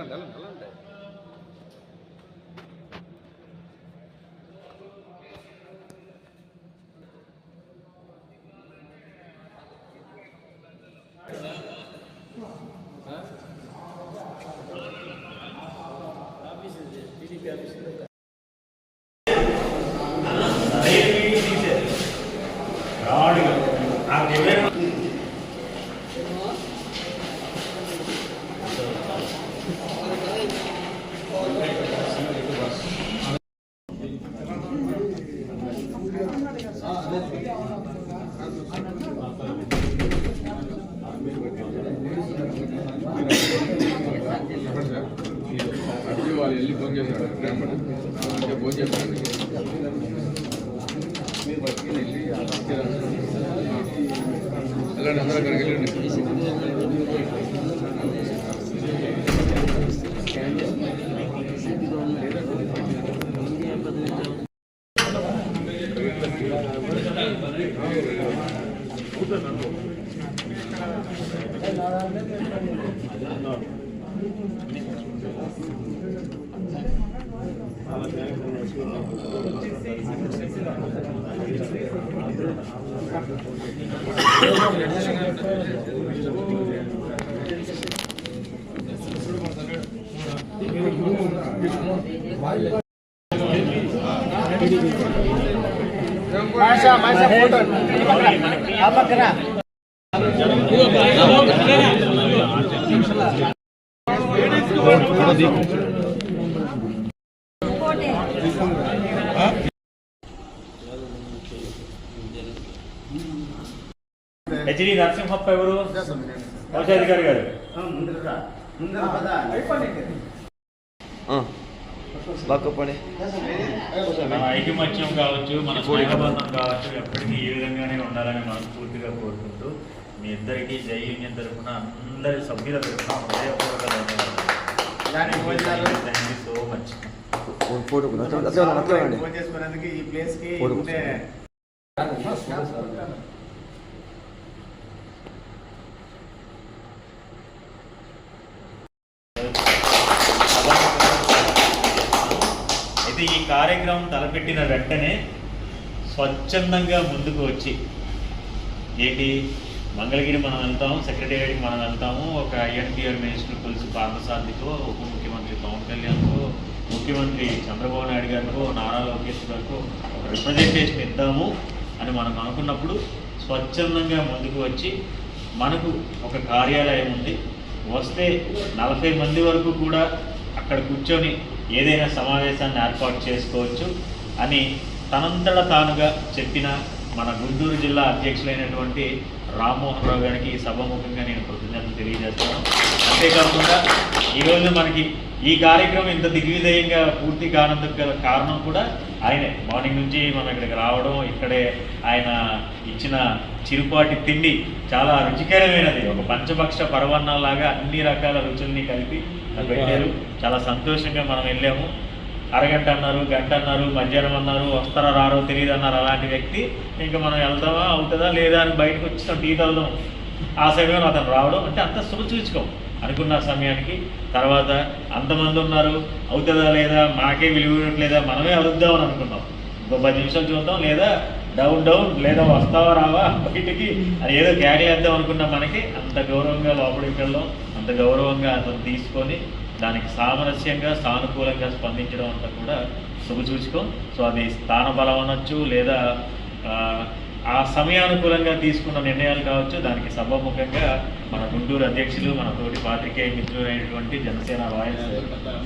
అడిగి వాళ్ళు వెళ్ళి ఫోన్ చేశాడు అంటే ఫోన్ చేశాడు మీరు బతికి వెళ్ళి అందరూ అక్కడికి వెళ్ళండి. माशा माशा फोटो आप करा హెచ్డి నరసింహప్ప ఎవరు? వ్యవసాయాధికారి గారు. ఐకమత్యం కావచ్చు మన స్నేహబంధం కావచ్చు ఎప్పటికీ ఈ విధంగానే ఉండాలని మనస్ఫూర్తిగా కోరుకుంటూ మీ ఇద్దరికి జై యూనియన్ తరఫున అందరి సభ్యుల తరఫున హృదయపూర్వక సో మచ్ ఫోటో అట్లా అట్లా అండి ఫోన్ చేసుకున్నందుకు ఈ ప్లేస్కి ఉండే అయితే ఈ కార్యక్రమం తలపెట్టిన వెంటనే స్వచ్ఛందంగా ముందుకు వచ్చి ఏంటి మంగళగిరి మనం వెళ్తాము సెక్రటేరియట్కి మనం వెళ్తాము. ఒక ఐఎన్టీఆర్ మినిస్టర్ కొలిసి పార్థసారథితో ఉప ముఖ్యమంత్రి పవన్ కళ్యాణ్కు ముఖ్యమంత్రి చంద్రబాబు నాయుడు గారికి నారా లోకేష్ గారికి ఒక రిప్రజెంటేషన్ ఇద్దాము అని మనం అనుకున్నప్పుడు స్వచ్ఛందంగా ముందుకు వచ్చి మనకు ఒక కార్యాలయం ఉంది. వస్తే నలభై మంది వరకు కూడా అక్కడ కూర్చొని ఏదైనా సమావేశాన్ని ఏర్పాటు చేసుకోవచ్చు అని తనంతట తానుగా చెప్పిన మన గుంటూరు జిల్లా అధ్యక్షులైనటువంటి రామ్మోహన్ రావు గారికి ఈ సభాముఖంగా నేను కృతజ్ఞతలు తెలియజేస్తాను. అంతేకాకుండా ఈరోజు మనకి ఈ కార్యక్రమం ఇంత దిగ్విజయంగా పూర్తి కానందుకు గల కారణం కూడా ఆయనే. మార్నింగ్ నుంచి మనం ఇక్కడికి రావడం ఇక్కడే ఆయన ఇచ్చిన చిరుపాటి తిండి చాలా రుచికరమైనది. ఒక పంచభక్ష పరవన్నంలాగా అన్ని రకాల రుచుల్ని కలిపి పెట్టారు. చాలా సంతోషంగా మనం వెళ్ళాము. అరగంట అన్నారు గంట అన్నారు మధ్యాహ్నం అన్నారు వస్తారో రారో తెలియదు అన్నారు అలాంటి వ్యక్తి. ఇంకా మనం వెళ్దామా అవుతుందా లేదా అని బయటకు వచ్చి టీ తాగుదాం. ఆ సమయంలో అతను రావడం అంటే అంత శుభసూచకం అనుకున్న సమయానికి తర్వాత అంతమంది ఉన్నారు అవుతుందా లేదా మాకే విలువ మనమే మనమే అడుగుదామని అనుకున్నాం. ఇంకో పది నిమిషాలు చూద్దాం లేదా డౌన్ డౌన్ లేదా వస్తావా రావా బయటికి అది ఏదో కేకలేద్దాం అనుకున్న మనకి అంత గౌరవంగా లోపలికి వెళ్ళడం అంత గౌరవంగా అతను తీసుకొని దానికి సామరస్యంగా సానుకూలంగా స్పందించడం అంతా కూడా శుభసూచకం. సో అది స్థాన బలం అనొచ్చు లేదా ఆ, సమయానుకూలంగా తీసుకున్న నిర్ణయాలు కావచ్చు. దానికి సభాముఖంగా మన గుంటూరు అధ్యక్షులు మన తోటి పాత్రికేయ మిత్రులైనటువంటి జనసేన వాయిస్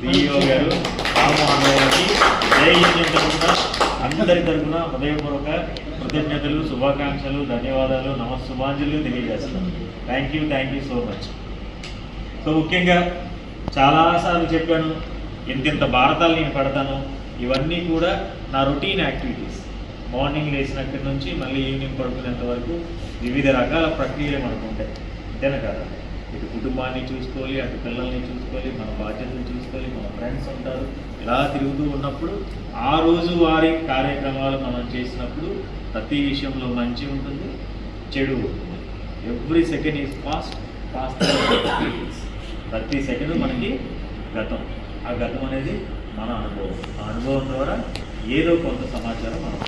సిఇఓ గారు రామ్మోహన్ గారికి జై తరఫున అందరి తరఫున హృదయపూర్వక కృతజ్ఞతలు శుభాకాంక్షలు ధన్యవాదాలు నమస్సుమాంజలు తెలియజేస్తున్నాను thank you thank you so much so ముఖ్యంగా చాలాసార్లు చెప్పాను ఇంతింత భారతాలు నేను పడతాను ఇవన్నీ కూడా నా రొటీన్ యాక్టివిటీస్. మార్నింగ్ లేచినక్కడి నుంచి మళ్ళీ ఈవినింగ్ పడుకునేంత వరకు వివిధ రకాల ప్రక్రియలు మనకు ఉంటాయి. అంతేనా కదా? ఇటు కుటుంబాన్ని చూసుకోవాలి అటు పిల్లల్ని చూసుకోవాలి మన బాధ్యతలు చూసుకోవాలి మన ఫ్రెండ్స్ ఉంటారు. ఇలా తిరుగుతూ ఉన్నప్పుడు ఆ రోజు వారి కార్యక్రమాలు మనం చేసినప్పుడు ప్రతి విషయంలో మంచి ఉంటుంది చెడు ఉంటుంది. Every second is fast fast ప్రతి సెకండ్ మనకి గతం. ఆ గతం అనేది మన అనుభవం. ఆ అనుభవం ద్వారా ఏదో కొంత సమాచారం మనం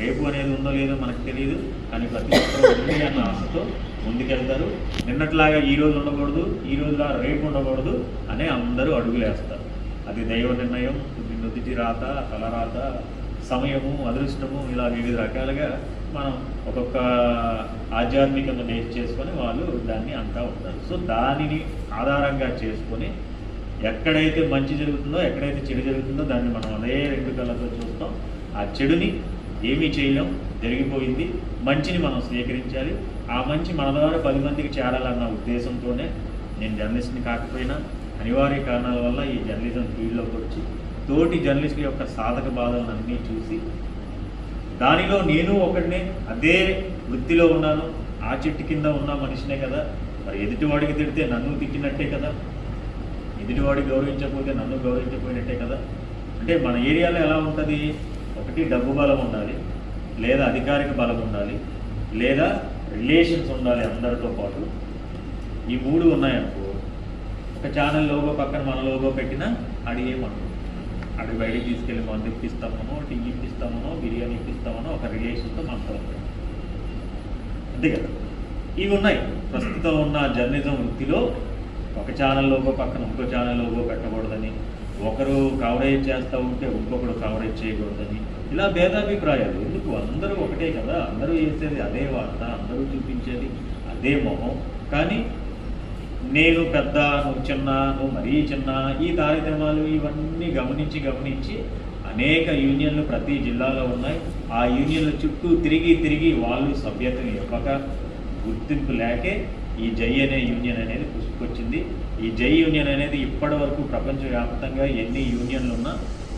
రేపు అనేది ఉందో లేదో మనకు తెలియదు కానీ ప్రతి ఒక్కరు ఉంది అన్న ఆశతో ముందుకెళ్తారు. నిన్నట్లాగా ఈ రోజు ఉండకూడదు ఈ రోజులా రేపు ఉండకూడదు అనే అందరూ అడుగులేస్తారు అది దైవ నిర్ణయం నుదుటి రాత తలరాత సమయము అదృష్టము ఇలా వివిధ రకాలుగా మనం ఒక్కొక్క ఆధ్యాత్మికంగా బేస్ చేసుకొని వాళ్ళు దాన్ని అంతా ఉంటారు. సో దానిని ఆధారంగా చేసుకొని ఎక్కడైతే మంచి జరుగుతుందో ఎక్కడైతే చెడు జరుగుతుందో దాన్ని మనం అదే రెండు కళ్ళతో చూస్తాం. ఆ చెడుని ఏమీ చేయలేం జరిగిపోయింది. మంచిని మనం స్వీకరించాలి. ఆ మంచి మన ద్వారా పది మందికి చేరాలన్న ఉద్దేశంతోనే నేను జర్నలిస్ట్ని కాకపోయినా అనివార్య కారణాల వల్ల ఈ జర్నలిజం ఫీల్డ్లోకి వచ్చి తోటి జర్నలిస్టుల యొక్క సాధక బాధలను అన్నీ చూసి దానిలో నేను ఒకడినే అదే వృత్తిలో ఉన్నాను. ఆ చెట్టు కింద ఉన్న మనిషినే కదా. మరి ఎదుటివాడికి తిడితే నన్ను తిట్టినట్టే కదా. ఎదుటివాడికి గౌరవించకపోతే నన్ను గౌరవించకపోయినట్టే కదా. అంటే మన ఏరియాలో ఎలా ఉంటుంది? ఒకటి డబ్బు బలం ఉండాలి లేదా అధికారిక బలం ఉండాలి లేదా రిలేషన్స్ ఉండాలి అందరితో పాటు. ఈ మూడు ఉన్నాయనుకో ఒక ఛానల్ లోగో పక్కన మన లోగో పెట్టినా అడిగేమనుకో. అక్కడ బయటికి తీసుకెళ్ళి మందు ఇప్పిస్తామనో టీ ఇప్పిస్తామనో బిర్యానీ ఇప్పిస్తామనో ఒక రిలేషన్తో మనతో అంతే కదా? ఇవి ఉన్నాయి. ప్రస్తుతం ఉన్న జర్నలిజం వృత్తిలో ఒక ఛానల్లోగో పక్కన ఇంకో ఛానల్లోగో పెట్టకూడదని ఒకరు కవరేజ్ చేస్తూ ఉంటే ఇంకొకరు కవరేజ్ చేయకూడదని ఇలా భేదాభిప్రాయాలు. ఎందుకు? అందరూ ఒకటే కదా? అందరూ చేసేది అదే వార్త అందరూ చూపించేది అదే మొహం. కానీ నేను పెద్ద నువ్వు చిన్న నువ్వు మరీ చిన్న ఈ తారతమ్యాలు ఇవన్నీ గమనించి గమనించి అనేక యూనియన్లు ప్రతి జిల్లాలో ఉన్నాయి. ఆ యూనియన్ల చుట్టూ తిరిగి తిరిగి వాళ్ళు సభ్యతను ఇవ్వక గుర్తింపు లేకే ఈ జై అనే యూనియన్ అనేది పుసుకొచ్చింది ఈ జై యూనియన్ అనేది ఇప్పటి వరకు ప్రపంచవ్యాప్తంగా ఎన్ని యూనియన్లు ఉన్నా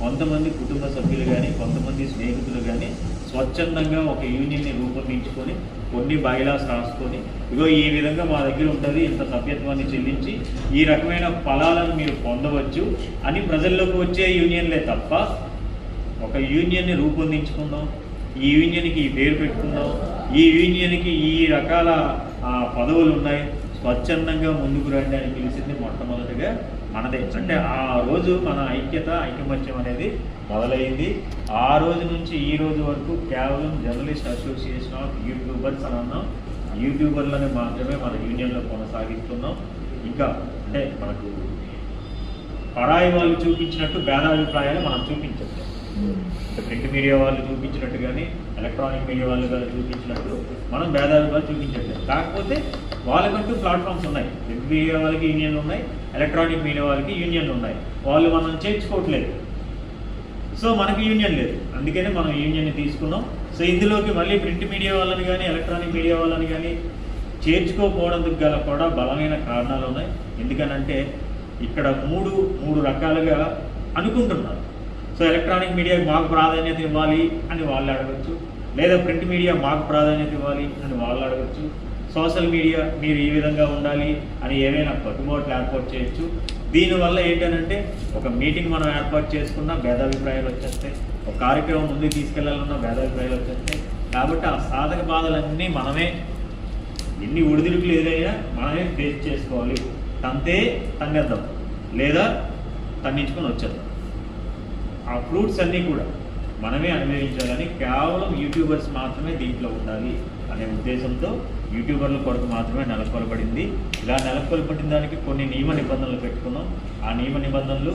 కొంతమంది కుటుంబ సభ్యులు కానీ కొంతమంది స్నేహితులు కానీ స్వచ్ఛందంగా ఒక యూనియన్ని రూపొందించుకొని కొన్ని బైలాస్ రాసుకొని ఇగో ఈ విధంగా మా దగ్గర ఉంటుంది ఇంత సభ్యత్వాన్ని చెల్లించి ఈ రకమైన ఫలాలను మీరు పొందవచ్చు అని ప్రజల్లోకి వచ్చే యూనియన్లే తప్ప ఒక యూనియన్ని రూపొందించుకుందాం ఈ యూనియన్కి ఈ పేరు పెట్టుకుందాం ఈ యూనియన్కి ఈ రకాల పదవులు ఉన్నాయి స్వచ్ఛందంగా ముందుకు రండి అని పిలిచింది మొట్టమొదటిగా మనదే. అంటే ఆ రోజు మన ఐక్యత ఐకమత్యం అనేది మొదలైంది. ఆ రోజు నుంచి ఈ రోజు వరకు కేవలం జర్నలిస్ట్ అసోసియేషన్ ఆఫ్ యూట్యూబర్స్ అని అన్నాం. యూట్యూబర్లని మాత్రమే మన యూనియన్లో కొనసాగిస్తున్నాం. ఇంకా అంటే మనకు పరాయి వాళ్ళు చూపించినట్టు భేదాభిప్రాయాలు మనం చూపించట్లేదు. ప్రింట్ మీడియా వాళ్ళు చూపించినట్టు కానీ ఎలక్ట్రానిక్ మీడియా వాళ్ళు కానీ చూపించినట్టు మనం భేదాభిప్రాయాలు చూపించట్లేదు. కాకపోతే వాళ్ళకంటూ ప్లాట్ఫామ్స్ ఉన్నాయి. ప్రింట్ మీడియా వాళ్ళకి యూనియన్లు ఉన్నాయి ఎలక్ట్రానిక్ మీడియా వాళ్ళకి యూనియన్లు ఉన్నాయి. వాళ్ళు మనం చేర్చుకోవట్లేదు. సో మనకి యూనియన్ లేదు. అందుకనే మనం యూనియన్ని తీసుకున్నాం. సో ఇందులోకి మళ్ళీ ప్రింట్ మీడియా వాళ్ళని కానీ ఎలక్ట్రానిక్ మీడియా వాళ్ళని కానీ చేర్చుకోకపోవడానికి గల కూడా బలమైన కారణాలు ఉన్నాయి. ఎందుకనంటే ఇక్కడ మూడు మూడు రకాలుగా అనుకుంటున్నారు. సో ఎలక్ట్రానిక్ మీడియాకి మాకు ప్రాధాన్యత ఇవ్వాలి అని వాళ్ళు అడగచ్చు. లేదా ప్రింట్ మీడియా మాకు ప్రాధాన్యత ఇవ్వాలి అని వాళ్ళు అడగచ్చు. సోషల్ మీడియా మీరు ఈ విధంగా ఉండాలి అని ఏవైనా కట్టుబాట్లు ఏర్పాటు చేయొచ్చు. దీనివల్ల ఏంటంటే ఒక మీటింగ్ మనం ఏర్పాటు చేసుకున్నా భేదాభిప్రాయాలు వచ్చేస్తాయి. ఒక కార్యక్రమం ముందుకు తీసుకెళ్ళాలన్నా భేదాభిప్రాయాలు వచ్చేస్తాయి. కాబట్టి ఆ సాధక బాధలన్నీ మనమే ఎన్ని ఒడిదుడుకులు ఏదైనా మనమే ఫేస్ చేసుకోవాలి. తంతే తన్నేద్దాం లేదా తన్నించుకొని వచ్చేద్దాం. ఆ ఫ్రూట్స్ అన్నీ కూడా మనమే అనుభవించాలని కేవలం యూట్యూబర్స్ మాత్రమే దీంట్లో ఉండాలి అనే ఉద్దేశంతో యూట్యూబర్ల కొరకు మాత్రమే నెలకొల్పడింది. ఇలా నెలకొల్పడిన దానికి కొన్ని నియమ నిబంధనలు పెట్టుకున్నాం. ఆ నియమ నిబంధనలు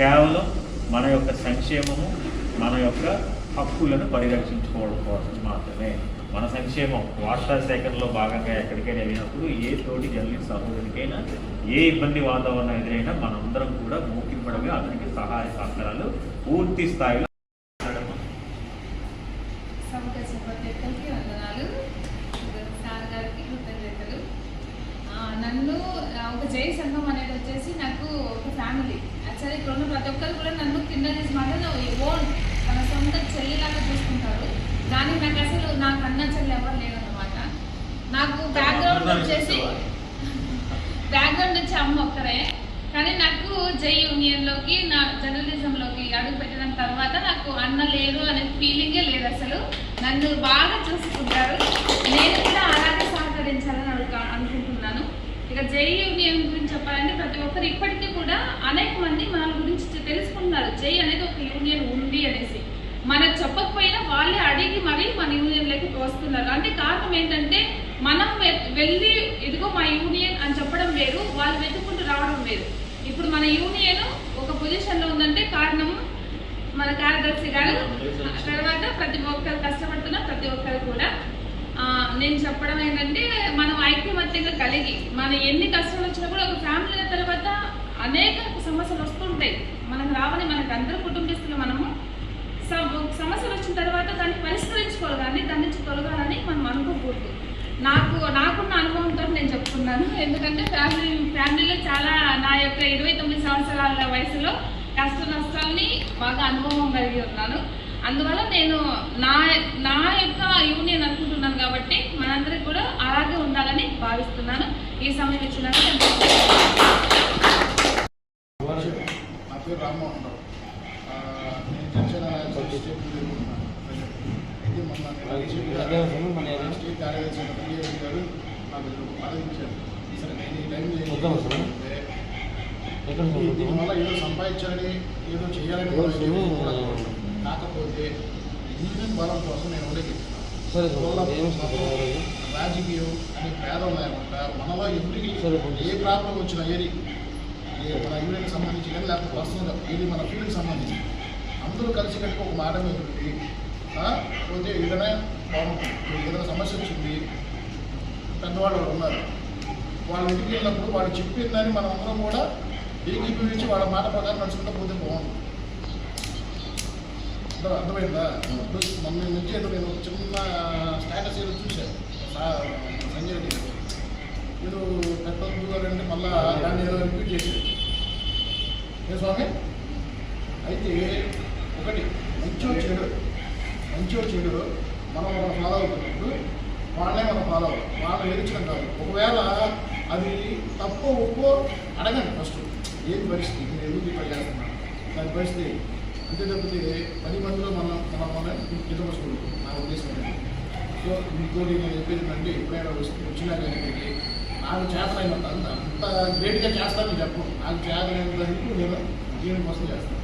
కేవలం మన యొక్క సంక్షేమము మన యొక్క హక్కులను పరిరక్షించుకోవడం కోసం మాత్రమే. మన సంక్షేమం వార్తా సేకరణలో భాగంగా ఎక్కడికైనా వెళ్ళినప్పుడు ఏ తోటి జర్నలిస్ట్ సహోదరికైనా ఏ ఇబ్బంది వాతావరణం ఎదురైనా మనందరం కూడా మోకింపడమే అతనికి సహాయ సహకారాలు పూర్తి స్థాయిలో సభకు ప్రతి ఒక్కరికి వందనాలు సార్ గారికి కృతజ్ఞతలు ఆ, నన్ను ఆ, ఒక జై సంఘం అనేది వచ్చేసి నాకు ఒక ఫ్యామిలీ యాక్చువల్లీ ఇక్కడ ఉన్న ప్రతి ఒక్కరు కూడా నన్ను కింద చేసి మాట ఓన్ తన సొంత చెల్లిలాగా చూసుకుంటారు దానికి నాకు అసలు నాకు అన్న చెల్లి ఎవరు లేదన్నమాట నాకు బ్యాక్గ్రౌండ్ వచ్చేసి బ్యాక్గ్రౌండ్ వచ్చి అమ్మ ఒక్కరే కానీ నాకు జై యూనియన్లోకి నా జర్నలిజంలోకి అడుగు పెట్టిన తర్వాత నాకు అన్న లేరు అనే ఫీలింగే లేదు అసలు. నన్ను బాగా చూసుకుంటారు. నేను కూడా అలాగే సహకరించాలని అడుగు అనుకుంటున్నాను. ఇక జై యూనియన్ గురించి చెప్పాలంటే ప్రతి ఒక్కరు ఇప్పటికీ కూడా అనేక మంది మన గురించి తెలుసుకుంటున్నారు. జై అనేది ఒక యూనియన్ ఉంది అనేసి. మనకు చెప్పకపోయినా వాళ్ళే అడిగి మరీ మన యూనియన్లోకి వస్తున్నారు. అంటే కారణం ఏంటంటే మనం వె- వెళ్ళి ఇదిగో మా యూనియన్ అని చెప్పడం వేరు వాళ్ళు వెతుక్కుంటూ రావడం వేరు. ఇప్పుడు మన యూనియన్ ఒక పొజిషన్లో ఉందంటే కారణం మన కార్యదర్శి గారు. తర్వాత ప్రతి ఒక్కరు కష్టపడుతున్న ప్రతి ఒక్కరు కూడా. నేను చెప్పడం ఏంటంటే మనం ఐక్యమత్యంగా కలిగి మన ఎన్ని కష్టాలు వచ్చినా కూడా ఒక ఫ్యామిలీ తర్వాత అనేక సమస్యలు వస్తుంటాయి మనకు రావని మనకు అందరూ కుటుంబస్తులు మనము. సమస్యలు వచ్చిన తర్వాత దాన్ని పరిష్కరించుకోవాలి కానీ దాని నుంచి తొలగాలని మనం అనుకోకూడదు. నాకు నాకు అనుభవంతో నేను చెప్తున్నాను ఎందుకంటే ఫ్యామిలీ ఫ్యామిలీలో చాలా నా యొక్క ఇరవై తొమ్మిది సంవత్సరాల వయసులో కష్ట నష్టాలని బాగా అనుభవం కలిగి ఉన్నాను అందువల్ల నేను నా నా యొక్క యూనియన్ అనుకుంటున్నాను కాబట్టి మనందరికి కూడా అలాగే ఉండాలని భావిస్తున్నాను ఈ సమయం ఇచ్చినందుకు నా మొన్న స్టేట్ కార్యదర్శి గారు దీనివల్ల ఏదో సంపాదించాలని ఏదో చేయాలని. కాకపోతే యూనియన్ బలం కోసం నేను చెప్తున్నాను రాజకీయం అనే భేదం లేకుండా మనలో ఎవరికి ఏ ప్రాబ్లం వచ్చినా ఏది? మన యూనియన్కి సంబంధించి కానీ లేకపోతే పర్సనల్గా ఏది మన ఫీల్డ్కి సంబంధించి. అందరూ కలిసి కట్టుకు ఒక మాట మీద పోతే ఏదైనా బాగుంటుంది. ఏదైనా సమస్య వచ్చింది పెద్దవాళ్ళు ఉన్నారు వాళ్ళ ఇంటికి వెళ్ళినప్పుడు వాళ్ళు చెప్పిందని మనం అందరం కూడా ఏకీభవించి వాళ్ళ మాట ప్రకారం నడుచుకుంటూ పోతే అర్థం- అర్థమైందా? ఇప్పుడు మొన్న నుంచి నేను చిన్న స్టేటస్ ఏదో చూశాను. సంజయ్ రెడ్డి గారు. ఏదో పెట్టద్దు అని అంటే మళ్ళా దాన్ని ఏదో రిపీట్ చేశారు ఏ స్వామి? అయితే ఒకటి మంచో చెడు. మంచో చెడు మనం మనం ఫాలో అవుతున్నప్పుడు వాళ్ళే మనం ఫాలో అవ్వాలి వాళ్ళని ఎదిరించడం కాదు ఒకవేళ అది తప్పు ఒప్పో అడగండి ఫస్ట్ ఏది పరిస్థితి? నేను ఎందుకు ఇట్లా చేస్తున్నారు? దాని పరిస్థితి అంతే తప్పితే పది మందిలో మనం మన మనం కింద నా ఉద్దేశం సో ఇంకోటి నేను చెప్పేది ఏంటంటే ఎప్పుడైనా వస్తు వచ్చినా కానీ నాకు చేతనైనంత అంత అంత గ్రేట్గా చేస్తానని చెప్పు నాకు చేతనైనంత వరకు నేను దీని కోసం చేస్తాను.